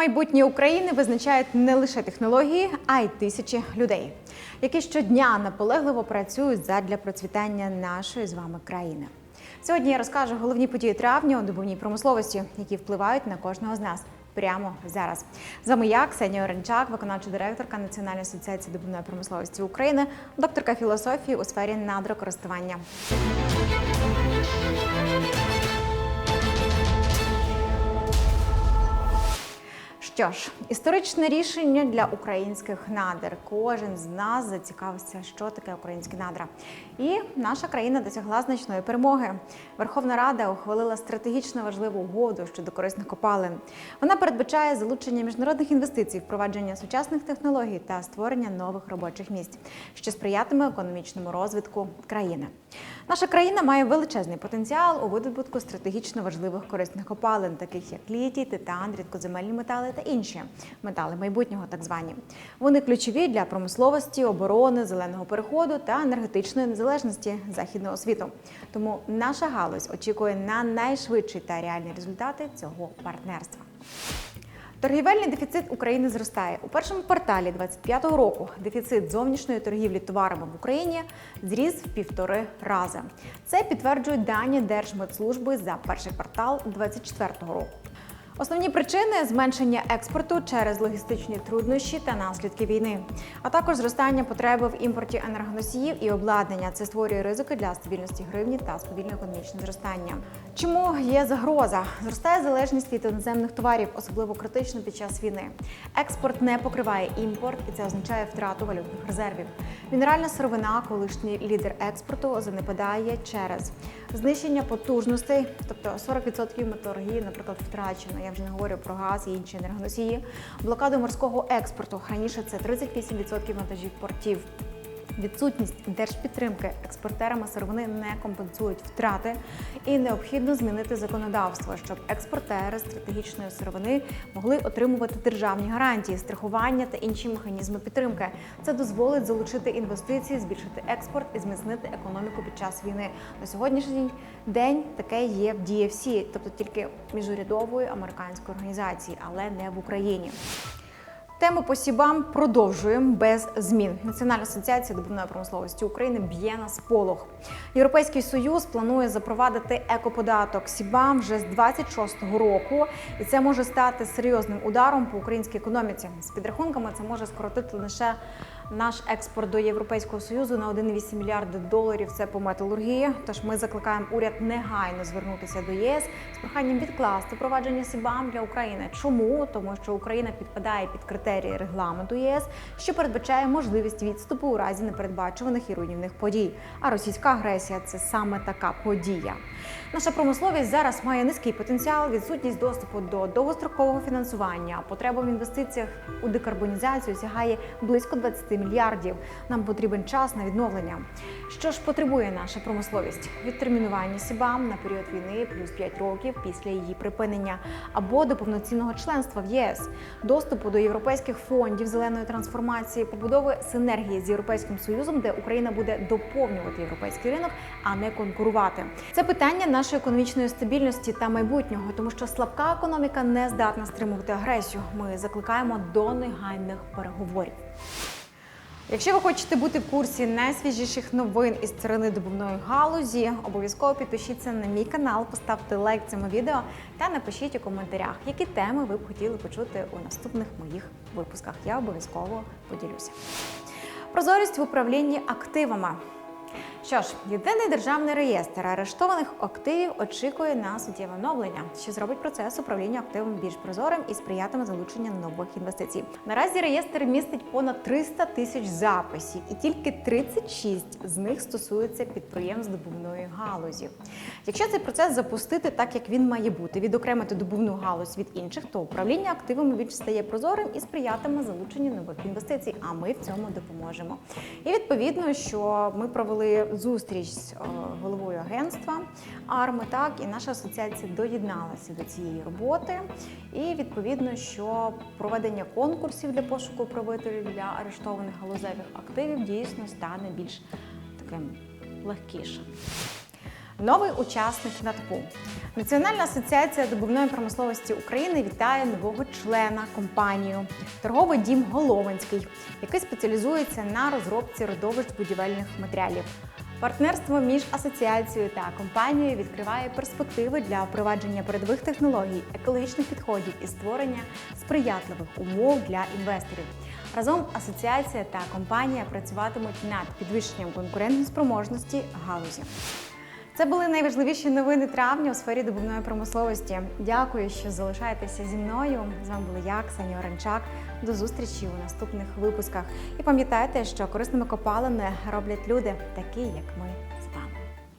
Майбутнє України визначають не лише технології, а й тисячі людей, які щодня наполегливо працюють задля процвітання нашої з вами країни. Сьогодні я розкажу головні події травня у добувній промисловості, які впливають на кожного з нас. Прямо зараз з вами я, Ксенія Оренчак, виконавча директорка Національної асоціації добувної промисловості України, докторка філософії у сфері надрокористування. Що ж, історичне рішення для українських надр. Кожен з нас зацікавився, що таке українські надра. І наша країна досягла значної перемоги. Верховна Рада ухвалила стратегічно важливу угоду щодо корисних копалин. Вона передбачає залучення міжнародних інвестицій, впровадження сучасних технологій та створення нових робочих місць, що сприятиме економічному розвитку країни. Наша країна має величезний потенціал у видобутку стратегічно важливих корисних копалин, таких як літій, титан, рідкоземельні метали та інші метали майбутнього, так звані. Вони ключові для промисловості, оборони, зеленого переходу та енергетичної незалежності західного світу. Тому наша галузь очікує на найшвидші та реальні результати цього партнерства. Торгівельний дефіцит України зростає у першому кварталі 2025 року. Дефіцит зовнішньої торгівлі товарами в Україні зріс в півтори рази. Це підтверджують дані Держмитслужби за перший квартал 2024 року. Основні причини зменшення експорту через логістичні труднощі та наслідки війни, а також зростання потреби в імпорті енергоносіїв і обладнання. Це створює ризики для стабільності гривні та стабільне економічне зростання. Чому є загроза? Зростає залежність від іноземних товарів, особливо критично під час війни. Експорт не покриває імпорт, і це означає втрату валютних резервів. Мінеральна сировина, колишній лідер експорту, занепадає через знищення потужностей, тобто 40% металургії, наприклад, втрачено. Я вже не говорю про газ і інші енергоносії. Блокаду морського експорту раніше це 38% вантажів портів. Відсутність держпідтримки експортерами сировини не компенсують втрати, і необхідно змінити законодавство, щоб експортери стратегічної сировини могли отримувати державні гарантії, страхування та інші механізми підтримки. Це дозволить залучити інвестиції, збільшити експорт і зміцнити економіку під час війни. На сьогоднішній день таке є в DFC, тобто тільки міжурядової американської організації, але не в Україні. Тему по сібам продовжуємо без змін. Національна асоціація добувної промисловості України б'є на сполох. Європейський союз планує запровадити екоподаток сібам вже з 26-го року, і це може стати серйозним ударом по українській економіці. З підрахунками це може скоротити лише наш експорт до Європейського союзу на 1,8 мільярди доларів. Це по металургії. Тож ми закликаємо уряд негайно звернутися до ЄС з проханням відкласти провадження СІБАМ для України. Чому? Тому що Україна підпадає під критерії регламенту ЄС, що передбачає можливість відступу у разі непередбачуваних і руйнівних подій. А російська агресія це саме така подія. Наша промисловість зараз має низький потенціал, відсутність доступу до довгострокового фінансування. Потреба в інвестиціях у декарбонізацію сягає близько 20 мільярдів. Нам потрібен час на відновлення. Що ж потребує наша промисловість? Відтермінування СІБАМ на період війни плюс 5 років після її припинення або до повноцінного членства в ЄС, доступу до європейських фондів зеленої трансформації, побудови синергії з європейським союзом, де Україна буде доповнювати європейський ринок, а не конкурувати. Це питання нашої економічної стабільності та майбутнього, тому що слабка економіка не здатна стримувати агресію. Ми закликаємо до негайних переговорів. Якщо ви хочете бути в курсі найсвіжіших новин із царини добувної галузі, обов'язково підпишіться на мій канал, поставте лайк цьому відео та напишіть у коментарях, які теми ви б хотіли почути у наступних моїх випусках. Я обов'язково поділюся. Прозорість в управлінні активами. Що ж, єдиний державний реєстр арештованих активів очікує на суттєве оновлення, що зробить процес управління активами більш прозорим і сприятиме залученню нових інвестицій. Наразі реєстр містить понад 300 тисяч записів, і тільки 36 з них стосуються підприємств добувної галузі. Якщо цей процес запустити так, як він має бути, відокремити добувну галузь від інших, то управління активами більш стає прозорим і сприятиме залученню нових інвестицій. А ми в цьому допоможемо. І відповідно, що ми провели зустріч з е, головою агентства АРМи, так і наша асоціація доєдналася до цієї роботи. І відповідно, що проведення конкурсів для пошуку правителів для арештованих галузевих активів дійсно стане більш таким легкішим. Новий учасник НАТПУ. Національна асоціація добувної промисловості України вітає нового члена компанію торговий дім Головинський, який спеціалізується на розробці родовищ будівельних матеріалів. Партнерство між асоціацією та компанією відкриває перспективи для впровадження передових технологій, екологічних підходів і створення сприятливих умов для інвесторів. Разом асоціація та компанія працюватимуть над підвищенням конкурентоспроможності галузі. Це були найважливіші новини травня у сфері добувної промисловості. Дякую, що залишаєтеся зі мною. З вами була я, Ксенія Оренчак. До зустрічі у наступних випусках. І пам'ятайте, що корисними копалами роблять люди, такі як ми.